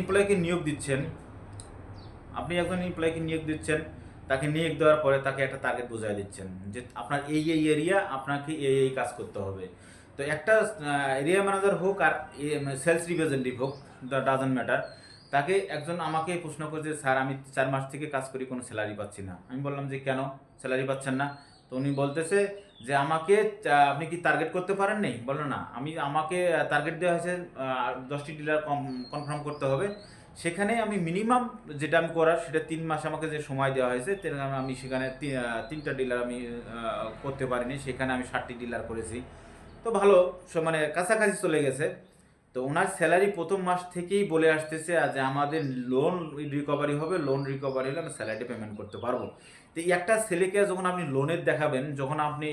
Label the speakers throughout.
Speaker 1: এমপ্লয়কে নিয়োগ দিচ্ছেন, আপনি একজন এমপ্লয়কে নিয়োগ দিচ্ছেন, তাকে নিয়োগ দেওয়ার পরে তাকে একটা টার্গেট বোঝাই দিচ্ছেন যে আপনার এই এই এরিয়া আপনাকে এই এই কাজ করতে হবে। তো একটা এরিয়া ম্যানেজার হোক আর সেলস রিপ্রেজেন্টেটিভ হোক ডাজন্ট ম্যাটার তাকে একজন আমাকে প্রশ্ন করছে, স্যার, আমি চার মাস থেকে কাজ করি, কোনো স্যালারি পাচ্ছি না। আমি বললাম যে, কেন? স্যালারি পাচ্ছেন না? তো উনি বলতেছে যে আমাকে আপনি কি টার্গেট করতে পারেন নেই বলল না। আমি, আমাকে টার্গেট দেওয়া হয়েছে দশটি ডিলার কনফার্ম করতে হবে। সেখানে আমি মিনিমাম যেটা আমি করার, সেটা তিন মাস আমাকে যে সময় দেওয়া হয়েছে আমি সেখানে তিনটা ডিলার আমি করতে পারিনি। সেখানে আমি ষাটটি ডিলার করেছি। তো ভালো মানে কাছাকাছি চলে গেছে। তো ওনার স্যালারি প্রথম মাস থেকেই বলে আসতেছে যে আমাদের লোন রিকভারি হবে লোন রিকভারি হলে আমি স্যালারি পেমেন্ট করতে পারব। তো একটা ছেলেকে যখন আপনি লোনের দেখাবেন, যখন আপনি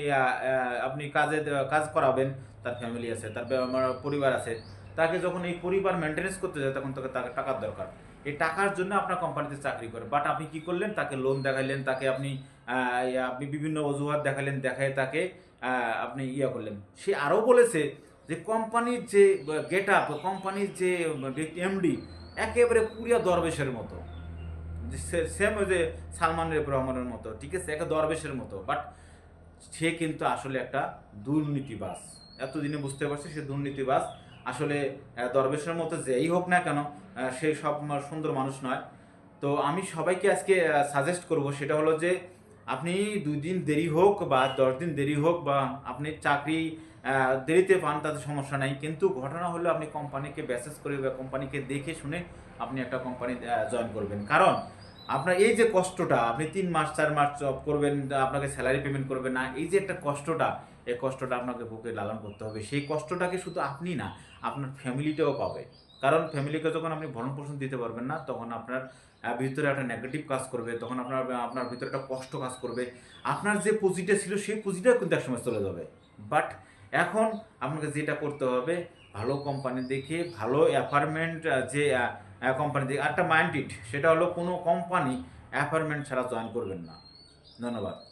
Speaker 1: আপনি কাজে, কাজ করাবেন, তার ফ্যামিলি আছে, তার আমার পরিবার আছে, তাকে যখন এই পরিবার মেনটেনেন্স করতে যায়, তখন তাকে তাকে টাকার দরকার। এই টাকার জন্য আপনার কোম্পানিতে চাকরি করে। বাট আপনি কি করলেন? তাকে লোন দেখাইলেন, তাকে আপনি আপনি বিভিন্ন অজুহাত দেখালেন দেখায় তাকে আপনি ইয়ে করলেন। সে আরও বলেছে যে কোম্পানির যে গেট আপ কোম্পানির যে এমডি একেবারে পুরিয়া দরবেশের মতো। সেম যে সালমান রহমানের মতো, ঠিক আছে? একটা দরবেশের মতো। বাট সে কিন্তু আসলে একটা দুর্নীতিবাজ। এতদিনে বুঝতে পারছি সে দুর্নীতিবাজ। আসলে দরবেশের মতো যেই হোক না কেন সে সব সুন্দর মানুষ নয়। তো আমি সবাইকে আজকে সাজেস্ট করব, সেটা হলো যে আপনি দুই দিন দেরি হোক বা দশ দিন দেরি হোক বা আপনি চাকরি দেরিতে পান তাতে সমস্যা নাই। কিন্তু ঘটনা হলো আপনি কোম্পানিকে ব্যাসেস করে বা কোম্পানিকে দেখে শুনে আপনি একটা কোম্পানি জয়েন করবেন। কারণ আপনার এই যে কষ্টটা, আপনি তিন মাস, চার মাস জব করবেন, আপনাকে স্যালারি পেমেন্ট করবেন না, এই যে একটা কষ্টটা, এই কষ্টটা আপনাকে বুকে লালন করতে হবে। সেই কষ্টটাকে শুধু আপনি না, আপনার ফ্যামিলিটাও পাবে। কারণ ফ্যামিলিকে যখন আপনি ভরণ পোষণ দিতে পারবেন না, তখন আপনার ভিতরে একটা নেগেটিভ কাজ করবে, তখন আপনার আপনার ভিতরে একটা কষ্ট কাজ করবে। আপনার যে পুঁজিটা ছিল, সেই পুঁজিটাও কিন্তু একসময় চলে যাবে। বাট এখন আপনাকে যেটা করতে হবে, ভালো কোম্পানি দেখে, ভালো অ্যাপার্টমেন্ট যে কোম্পানি থেকে একটা মাইন্ডেড সেটা হলো কোনো কোম্পানি অ্যাপয়েন্টমেন্ট ছাড়া জয়েন করবেন না। ধন্যবাদ।